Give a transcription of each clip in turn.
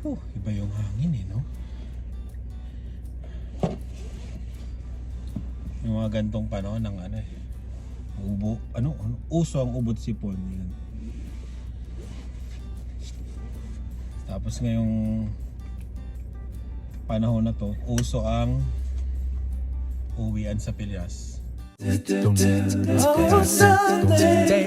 Oh, iba yung hangin eh, no? Yung mga gantong panahon ng ano eh. Ubo, ano, ano, uso ang ubot sipon. Yun. Tapos ngayong panahon na to, uso ang uwian sa Pilyas. Oh, Sunday.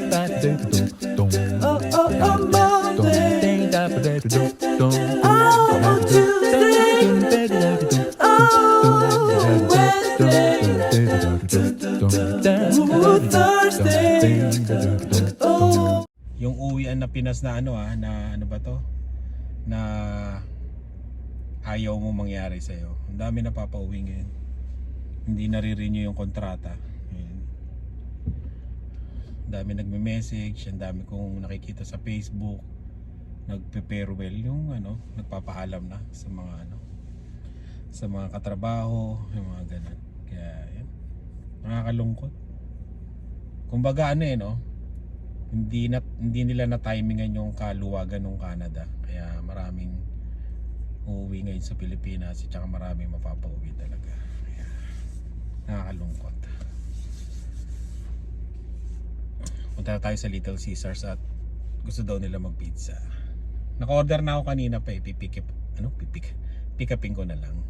Yung uwian na Pinas na ano ah, na ano ba to? Na ayaw mo mangyari sa'yo. Ang dami na papauwi ngayon. Hindi nare-renew yung kontrata. Ang dami nagme-message, ang dami kong nakikita sa Facebook. Nagpe-farewell yung ano, nagpapaalam na sa mga ano sa mga katrabaho, yung mga ganun. Kaya yun, nakakalungkot. Kumbaga ano eh no, hindi na hindi nila na timingan yung kaluwagan ng Canada. Kaya maraming uuwi ngayon sa Pilipinas at saka maraming mapapauwi talaga. Kaya nakakalungkot. Punta tayo sa Little Caesars at gusto daw nila mag pizza naka-order na ako kanina pa eh. Pipikip ano? Pipik pick upin ko na lang.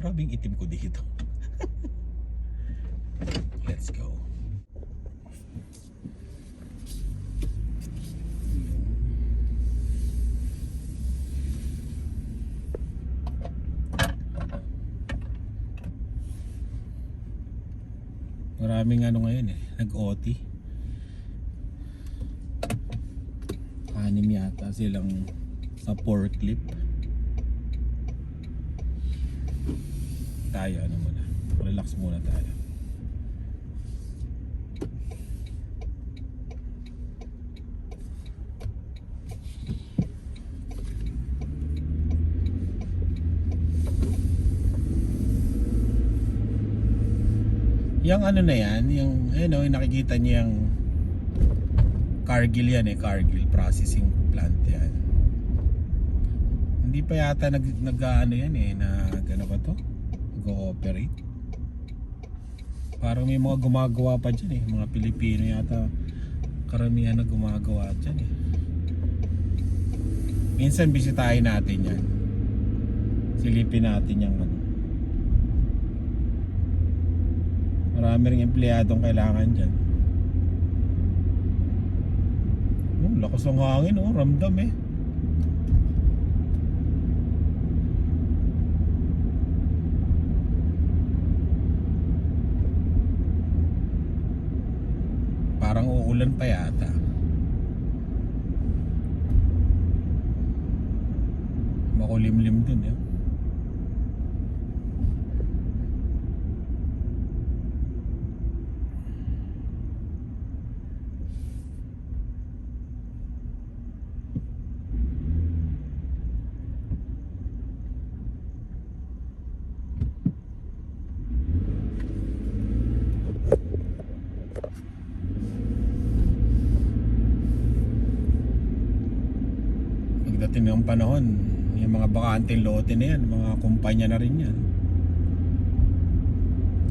Grabing itim ko dito. Let's go. Maraming ano ngayon eh, nag-OT. Anim yata silang sa forklift. Tayo ano muna, relax muna tayo. Yung ano na yan, yung ano, yung nakikita niyo yung Cargill yan eh, Cargill processing plant yan. Hindi pa yata nag, nag ano yan eh, na ano ba to? Nag-ooperate. Parang may mga gumagawa pa dyan eh, mga Pilipino yata karamihan na gumagawa dyan eh. Minsan bisitahin natin yan. Silipin natin yung ano. Marami ring empleyadong kailangan dyan. Oh, lakas ng hangin oh, ramdam eh. Parang uulan pa yata. Makulimlim dun eh. Pagdating ng panahon, yung mga bakanteng lote na yan, mga kumpanya na rin yan.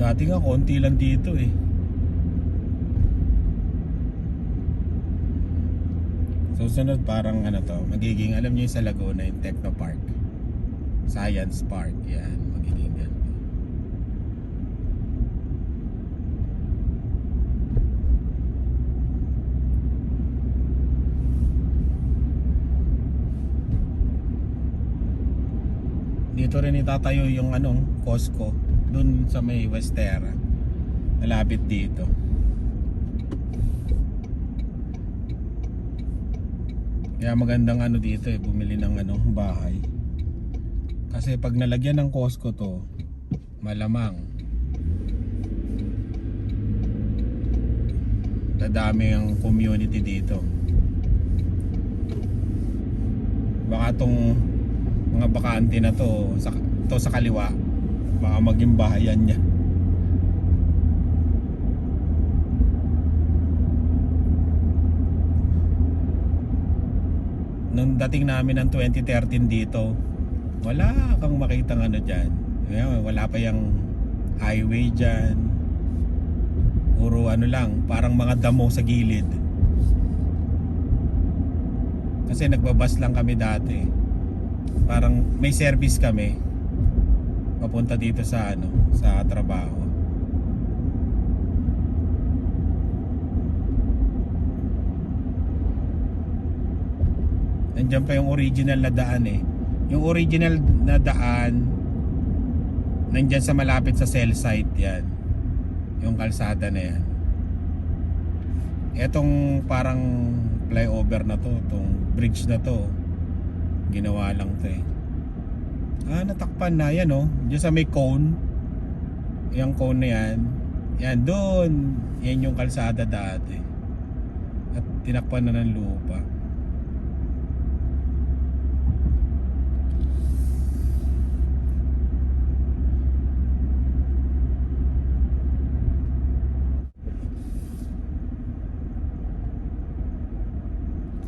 Dati nga, konti lang dito eh. Susunod parang ano to, magiging, alam niyo yung sa Laguna, yung Techno Park. Science Park, yan, magiging yan. Dito rin itatayo yung anong Costco dun sa may Westera. Malapit dito. Kaya magandang ano dito eh, bumili ng ano, bahay. Kasi pag nalagyan ng Costco to, malamang dadami ang community dito. Baka tong mga bakante na to sa, to sa kaliwa baka maging bahayan niya nung dating namin ng 2013 dito, wala kang makitang ano dyan. Wala pa yung highway dyan. Puro ano lang, parang mga damo sa gilid. Kasi nagbabas lang kami dati. Parang may service kami. Papunta dito sa ano, sa trabaho. Nandiyan pa yung original na daan eh. Yung original na daan nandiyan sa malapit sa cell site yan. Yung kalsada na yan. Etong parang flyover na to, itong bridge na to. Ginawa lang to eh. Ah, natakpan na yan oh. Diyan sa may cone. Yung cone na yan. Yan doon. Yan yung kalsada dati. At tinakpan na ng lupa.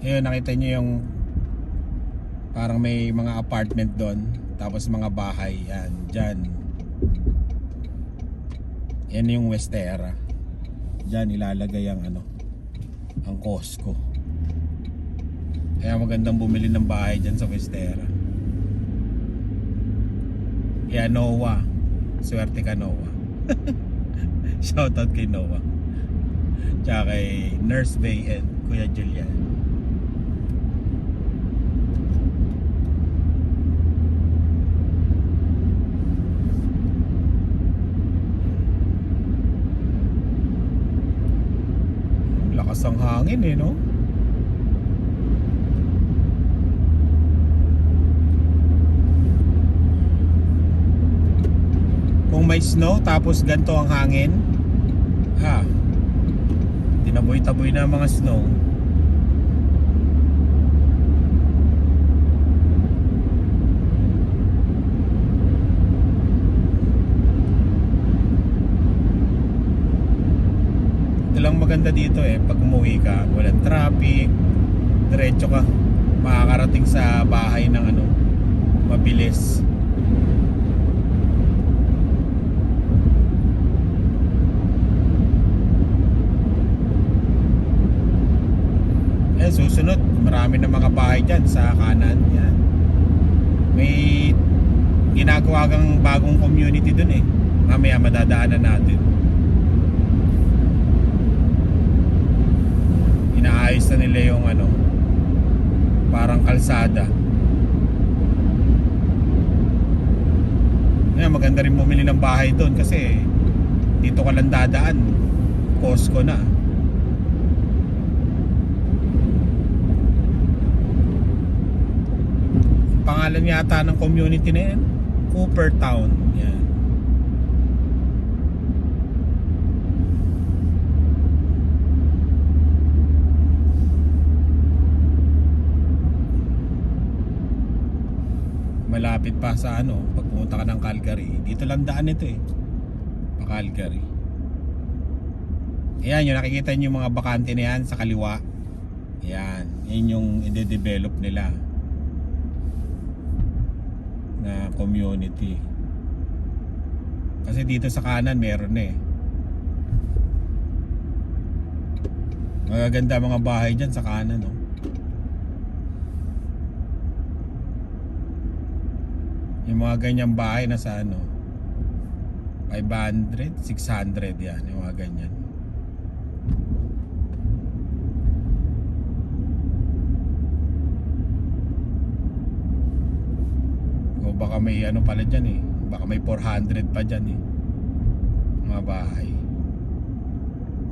Ayun, nakita niyo yung parang may mga apartment doon. Tapos mga bahay. Yan, dyan. Yan yung Westera. Dyan ilalagay ang ano, ang Costco. Kaya magandang bumili ng bahay dyan sa Westera. Kaya Noah. Swerte ka Noah. Shoutout kay Noah. Tsaka kay Nurse Bay and Kuya Julian. Lakas ang hangin eh, no? Kung may snow tapos ganito ang hangin, ha, tinaboy-taboy na mga snow. Ito lang maganda dito eh, pag umuwi ka, walang traffic, diretso ka, makakarating sa bahay ng ano, mabilis. Eh, susunod, marami na mga bahay dyan sa kanan. Yan. May ginagawa kang bagong community dun eh. Mamaya madadaanan natin. Inaayos na nila yung ano, parang kalsada. Ngayon, maganda rin bumili ng bahay doon kasi dito ka lang dadaan. Costco na. pangalan yata ng community na yan Cooper Town yan malapit pa sa ano pag pumunta ka ng Calgary dito lang daan ito eh pa Calgary Ayan, yung nakikita nyo yung mga bakante na yan sa kaliwa. Ayan, yan yung i-develop nila na community. Kasi dito sa kanan meron eh. Magaganda mga bahay dyan sa kanan, no? Yung mga ganyang bahay na sa ano 500, 600 yan, yung mga ganyan. O baka may ano pala dyan eh. Baka may 400 pa dyan eh. Mga bahay.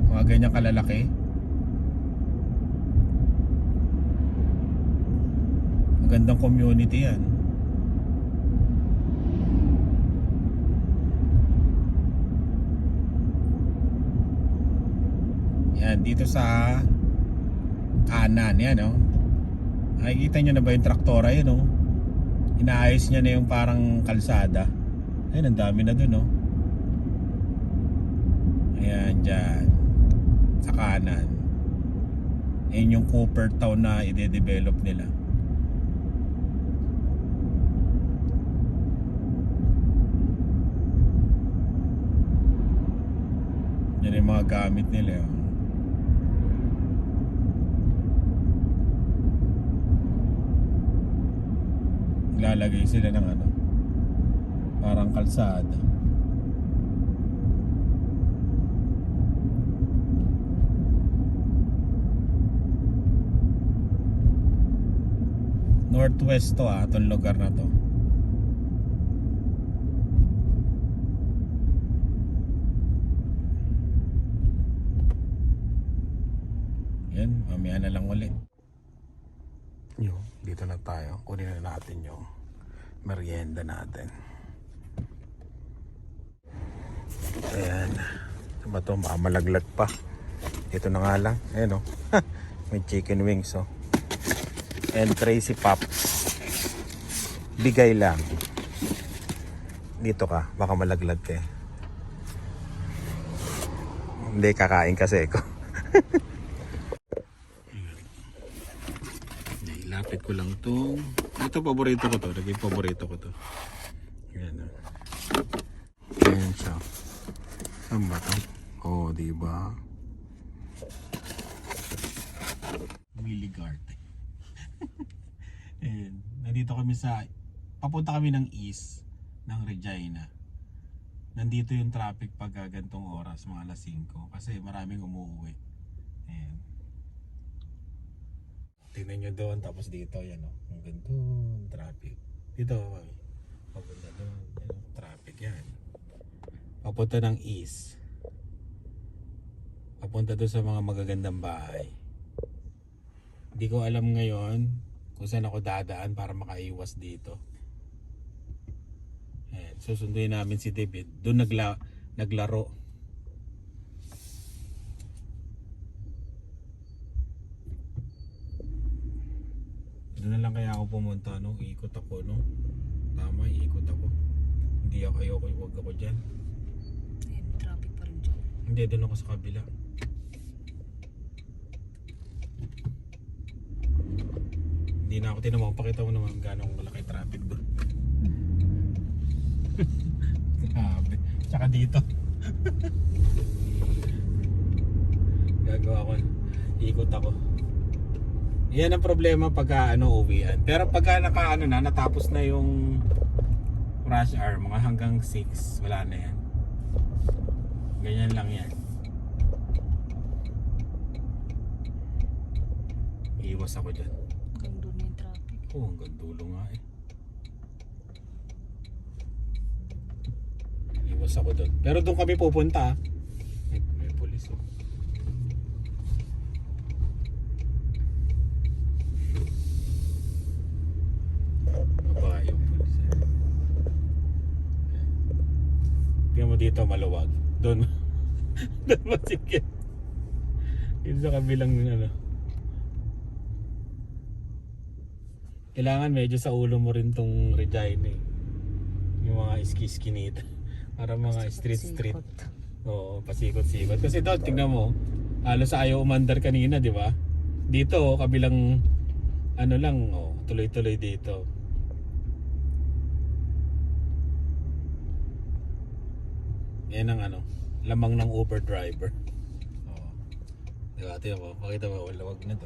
Mga ganyan kalalaki. Magandang community yan. dito sa kanan. Yan no nakikita nyo na ba yung traktora? Yun no oh. inaayos niya na yung parang kalsada. Ayun ang dami na dun no ayan dyan. Sa kanan. Ayun yung Cooper Town na ide-develop nila. Yan yung mga gamit nila oh. Lalagay sila ng ano, parang kalsada. Northwest to ah, itong lugar na to. Yan, mamaya na lang ulit. Dito na tayo. Kunin na natin yung merienda natin. Ayan. Ano ba to? Baka malaglag pa. Ito na nga lang. Ayan o. May chicken wings oh. And Tracy Pops. Bigay lang. Dito ka. Baka malaglag ka eh. Hindi, kakain kasi ko. Ilapit ko lang to. Ito paborito ko to. Naging paborito ko to. Yan. oh. Ayan siya. Saan ba to? Oh, di ba? Milligard. Ayan. Nandito kami sa papunta kami ng east ng Regina. Nandito yung traffic pag gantong oras, mga alas 5 kasi maraming umuwi. Ayan. Tingnan nyo doon, tapos dito, yan o. Ang ganito, traffic. Dito, mami. Papunta doon, yan, traffic yan. Papunta ng east. Papunta doon sa mga magagandang bahay. Hindi ko alam ngayon kung saan ako dadaan para makaiwas dito. Ayan, susunduin namin si David. Doon nagla naglaro. Doon na lang kaya ako pumunta, no? Ikot ako, no? Tama, ikot ako. Hindi ako, ayoko, huwag ako dyan. Ayun, traffic pa rin dyan. Hindi, doon ako sa kabila. Hindi na ako tinamang. Pakita mo naman gano'ng malaki traffic doon. Grabe. Tsaka dito. Gagawa ko. Ikot ako. Yan ang problema pagka ano uwian. Pero pagka naka ano na, natapos na yung rush hour, mga hanggang 6, wala na yan. Ganyan lang yan. Iwas ako dyan. Hanggang doon yung traffic. Oo, oh, hanggang dulo nga eh. Iwas ako doon. Pero doon kami pupunta. ah. May, may pulis oh. Baba yung pulis eh. Tingnan mo dito maluwag. Doon. Doon masikip. Yun sa kabilang ano. Kailangan medyo sa ulo mo rin tong Regina eh. Yung mga iski-skinita. Para mga street street. Sikot. Oo, pasikot-sikot. Kasi doon, tingnan mo, halos ayaw umandar kanina, di ba? Dito, oh, kabilang, ano lang, oh, tuloy-tuloy dito. Yan ang ano, lamang ng Uber driver. Oo. Di ba, tingnan mo, pakita mo, walawag na to.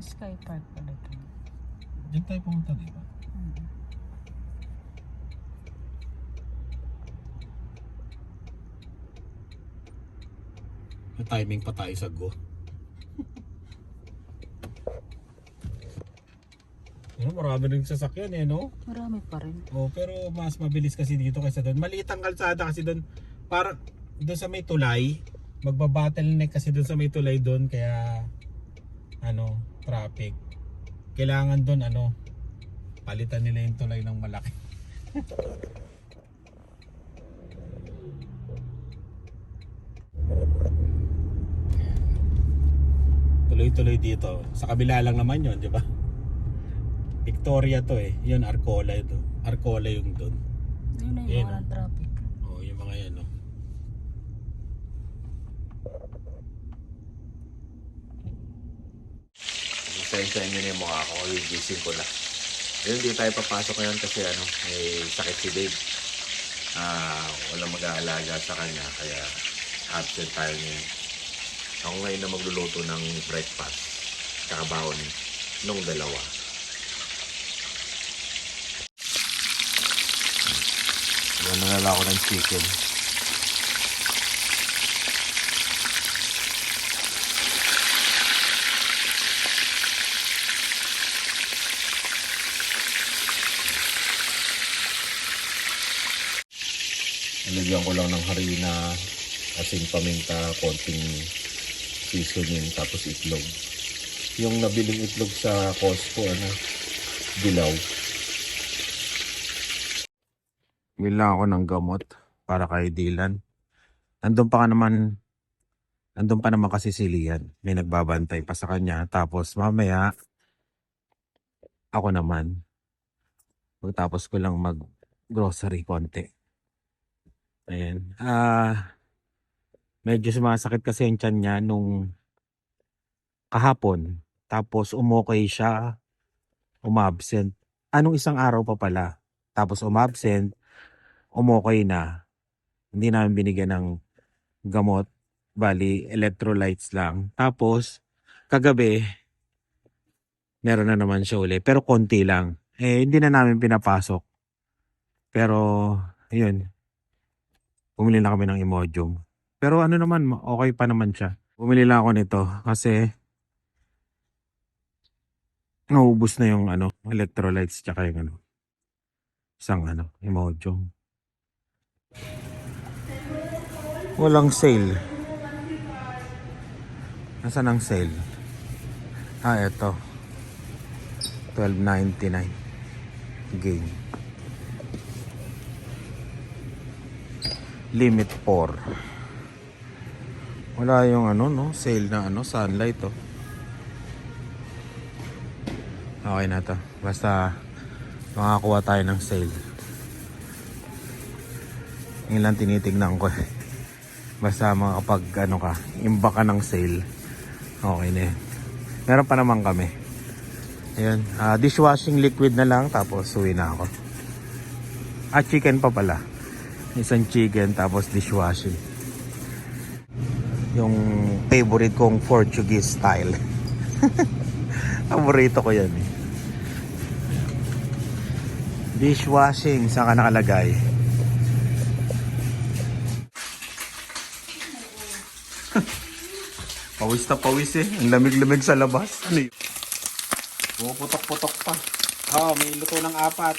Sky Park pala ito. Diyan tayo pumunta, di ba? Hmm. May timing pa tayo sa go. Ano, marami rin sasakyan eh, no? Marami pa rin. Oh, pero mas mabilis kasi dito kaysa doon. Maliit ang kalsada kasi doon. Para doon sa may tulay, magba-bottleneck kasi doon sa may tulay doon kaya ano, traffic. Kailangan doon ano, palitan nila yung tulay ng malaki. Tuloy-tuloy dito. Sa kabila lang naman 'yon, di ba? Victoria to eh. Yun, Arcola ito. Arcola yung doon. Ayun na Ayun, yung oh. walang traffic. Oh, yung mga yan, oh. Sa pasensya nyo na yung mukha ko, yung gising ko lang. Ayun, hindi tayo papasok ngayon kasi ano, may sakit si Dave. Ah, walang mag-aalaga sa kanya, kaya absent tayo ngayon. Ako ngayon na magluluto ng breakfast. Kakabahon nung dalawa. Yan na ako ng chicken. Nalagyan ko lang ng harina, asin paminta, konting seasoning, tapos itlog. Yung nabiling itlog sa Costco, ano, dilaw. Bilang ako ng gamot para kay Dylan. Nandun pa ka naman, nandun pa naman kasi si Lian. May nagbabantay pa sa kanya. Tapos mamaya, ako naman. Pagtapos ko lang mag grocery konti. Ayan. Ah, medyo sumasakit kasi yung tiyan niya nung kahapon. Tapos umokay siya, umabsent. Anong isang araw pa pala. Tapos umabsent, umokay na. Hindi namin binigyan ng gamot. Bali, electrolytes lang. Tapos, kagabi, meron na naman siya uli. Pero konti lang. Eh, hindi na namin pinapasok. Pero, ayun. Bumili na kami ng Imodium. Pero ano naman, okay pa naman siya. Bumili lang ako nito kasi naubos na yung ano, electrolytes tsaka yung ano, isang ano, Imodium. Walang sale. Nasaan ang sale? Ah, eto. 12.99 game. Limit 4. Wala yung ano no, sale na ano, sunlight oh. Okay na to. Basta makakuha tayo ng sale. Yun lang tinitignan ko eh. Basta makapag ano ka, imba ka ng sale. Okay na yun. Meron pa naman kami. Ayan. ah, dishwashing liquid na lang tapos uwi na ako. Ah, chicken pa pala. Isang chicken tapos dishwashing. Yung favorite kong Portuguese style. Paborito ko yan eh. Dishwashing, saan ka nakalagay? pawis na pawis eh. Ang lamig-lamig sa labas. Ano yun? Pumuputok-putok pa. Oh, may luto ng apat.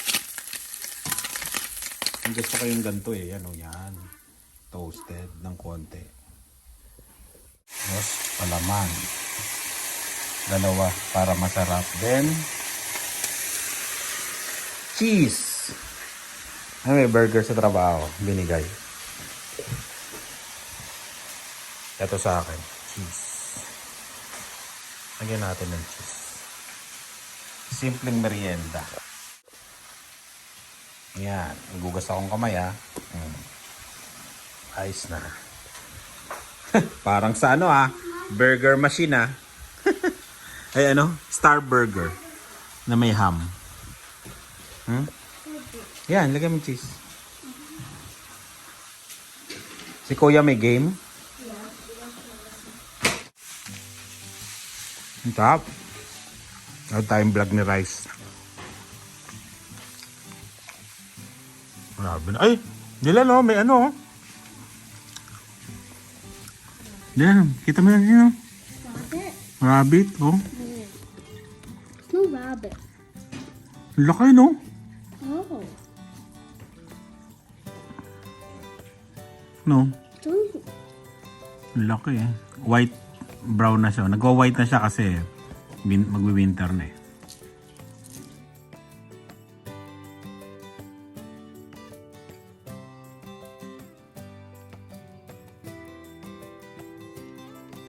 Ang gusto ko yung ganito eh. Ano yan? Toasted ng konti. Tapos, palaman. Dalawa para masarap. Then, cheese. Ay, may burger sa trabaho. Binigay. Ito sa akin. Cheese. Lagyan natin ng cheese. Simpleng merienda. Yan. Nagugas akong kamay ha. Hmm. Ayos na. Parang sa ano ah. Burger machine ah. Ay ano? Star Burger. Na may ham. Hmm? Yan, lagyan mo cheese. Si Kuya may game? Ang top. Ano tayong vlog ni Rice. Grabe na. Ay! Nila no, may ano. oh. Yan, kita mo yan yun. Rabbit? Rabbit, oh. No rabbit. Laki, no? Oh. No, laki eh. White, brown na siya. Nagwa-white na siya kasi magwi-winter na eh.